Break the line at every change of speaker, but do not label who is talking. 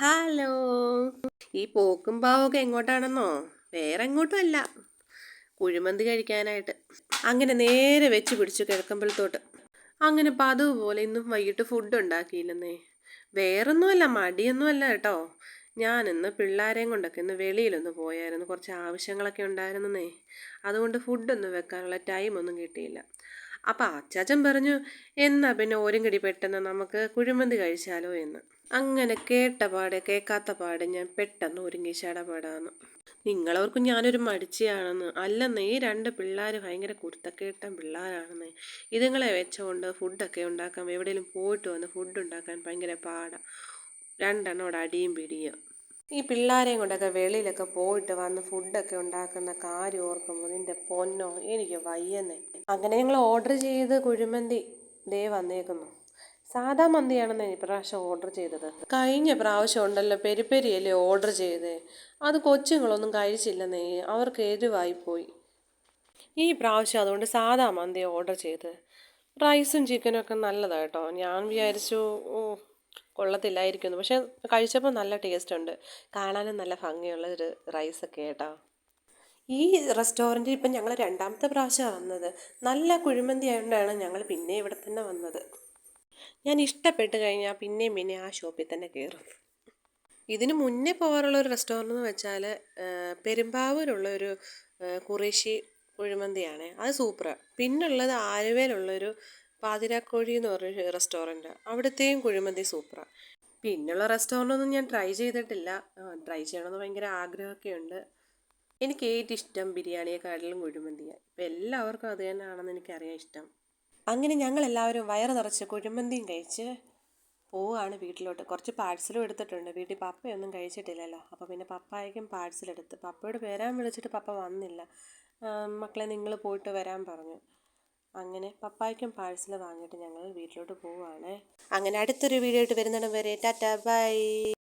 Hello. ഈ പോക്കും പാവൊക്കെ എങ്ങോട്ടാണെന്നോ? വേറെ എങ്ങോട്ടും അല്ല കുഴിമന്തി കഴിക്കാനായിട്ട്. അങ്ങനെ നേരെ വെച്ച് പിടിച്ചു കിഴക്കമ്പലത്തോട്ട് അങ്ങനെ പതിവ് ഇന്നും വൈകിട്ട് ഫുഡ് ഉണ്ടാക്കിയില്ലെന്നേ. വേറൊന്നുമല്ല മടിയൊന്നുമല്ല കേട്ടോ. ഞാൻ ഇന്ന് പിള്ളേരെയും കൊണ്ടൊക്കെ ഇന്ന് വെളിയിലൊന്ന് പോയായിരുന്നു. കുറച്ച് ആവശ്യങ്ങളൊക്കെ ഉണ്ടായിരുന്നേ അതുകൊണ്ട് ഫുഡൊന്നും വെക്കാനുള്ള ടൈമൊന്നും കിട്ടിയില്ല. അപ്പം അച്ചാച്ചൻ പറഞ്ഞു എന്നാ പിന്നെ ഓരും കടി പെട്ടെന്ന് നമുക്ക് കുഴിമന്തി കഴിച്ചാലോ എന്ന്. അങ്ങനെ കേട്ട പാട് കേൾക്കാത്ത പാട് ഞാൻ പെട്ടെന്ന് ഒരുങ്ങി ചടപടാന്ന്. നിങ്ങളവർക്കും ഞാനൊരു മടിച്ചിയാണെന്ന്. അല്ലെന്ന് ഈ രണ്ട് പിള്ളേർ ഭയങ്കര കുരുത്തക്കേട്ട പിള്ളേരാണെന്ന്. ഇതുങ്ങളെ വെച്ചുകൊണ്ട് ഫുഡൊക്കെ ഉണ്ടാക്കാൻ എവിടെയെങ്കിലും പോയിട്ട് വന്ന് ഫുഡ് ഉണ്ടാക്കാൻ ഭയങ്കര പാടാണ് രണ്ടെണ്ണം അവിടെ അടിയും പിടിയും. ഈ പിള്ളേരെയും കൊണ്ടൊക്കെ വെളിയിലൊക്കെ പോയിട്ട് വന്ന് ഫുഡൊക്കെ ഉണ്ടാക്കുന്ന കാര്യം ഓർക്കുമ്പോൾ നിന്റെ പൊന്നോ എനിക്ക് വയ്യന്നേ. അങ്ങനെ ഞങ്ങൾ ഓർഡർ ചെയ്ത് കുഴിമന്തി ദേ വന്നേക്കുന്നു. സാധാ മന്തിയാണെന്ന് ഇപ്രാവശ്യം ഓർഡർ ചെയ്തത്. കഴിഞ്ഞ പ്രാവശ്യം ഉണ്ടല്ലോ പെരിപ്പെരിയല്ലേ ഓർഡർ ചെയ്തേ. അത് കൊച്ചുങ്ങളൊന്നും കഴിച്ചില്ലെന്നേ അവർക്ക് എരിവായിപ്പോയി ഈ പ്രാവശ്യം അതുകൊണ്ട് സാധാ മന്തി ഓർഡർ ചെയ്ത്. റൈസും ചിക്കനും ഒക്കെ നല്ലതാട്ടോ ഞാൻ വിചാരിച്ചു ഓ കൊള്ളത്തില്ലായിരിക്കുന്നു പക്ഷെ കഴിച്ചപ്പോൾ നല്ല ടേസ്റ്റ് ഉണ്ട് കാണാനും നല്ല ഭംഗിയുള്ള ഒരു റൈസൊക്കെ കേട്ടോ ഈ റെസ്റ്റോറന്റിൽ ഇപ്പം ഞങ്ങൾ രണ്ടാമത്തെ പ്രാവശ്യമാണ് വന്നത്. നല്ല കുഴിമന്തി ആയതുകൊണ്ടാണ് ഞങ്ങൾ പിന്നെ ഇവിടെ തന്നെ വന്നത്. ഞാൻ ഇഷ്ടപ്പെട്ട് കഴിഞ്ഞാൽ പിന്നെയും പിന്നെ ആ ഷോപ്പിൽ തന്നെ കയറും ഇതിന് മുന്നേ പോകാറുള്ള ഒരു റെസ്റ്റോറന്റ് എന്ന് വെച്ചാൽ പെരുമ്പാവൂരുള്ള ഒരു കുറേശി കുഴിമന്തിയാണ്. അത് സൂപ്പറാണ് പിന്നുള്ളത് ആലുവയിലുള്ളൊരു പാതിരാക്കോഴി എന്ന് പറഞ്ഞ റെസ്റ്റോറന്റ് അവിടുത്തെയും കുഴിമന്തി സൂപ്പറാണ് പിന്നെയുള്ള റെസ്റ്റോറന്റ് ഞാൻ ട്രൈ ചെയ്തിട്ടില്ല. ട്രൈ ചെയ്യണമെന്ന് ഭയങ്കര ആഗ്രഹമൊക്കെ ഉണ്ട്. എനിക്ക് ഏറ്റവും ഇഷ്ടം ബിരിയാണിയെക്കാട്ടിലും കുഴിമന്തിയാണ് ഇപ്പം എല്ലാവർക്കും അത് തന്നെയാണെന്ന് എനിക്കറിയാം ഇഷ്ടം. അങ്ങനെ ഞങ്ങൾ എല്ലാവരും വയറ് നിറച്ച് കുഴിമന്തിയും കഴിച്ച് പോവുകയാണ് വീട്ടിലോട്ട്. കുറച്ച് പാഴ്സലും എടുത്തിട്ടുണ്ട്. വീട്ടിൽ പപ്പയൊന്നും കഴിച്ചിട്ടില്ലല്ലോ. അപ്പോൾ പിന്നെ പപ്പായക്കും പാഴ്സലെടുത്ത് പപ്പയോട് വരാൻ വിളിച്ചിട്ട് പപ്പ വന്നില്ല. മക്കളെ നിങ്ങൾ പോയിട്ട് വരാൻ പറഞ്ഞു. അങ്ങനെ പപ്പായ്ക്കും പാഴ്സൽ വാങ്ങിയിട്ട് ഞങ്ങൾ വീട്ടിലോട്ട് പോവുകയാണ്. അങ്ങനെ അടുത്തൊരു വീഡിയോ ആയിട്ട് വരുന്നിടം വരെ. Tata bye.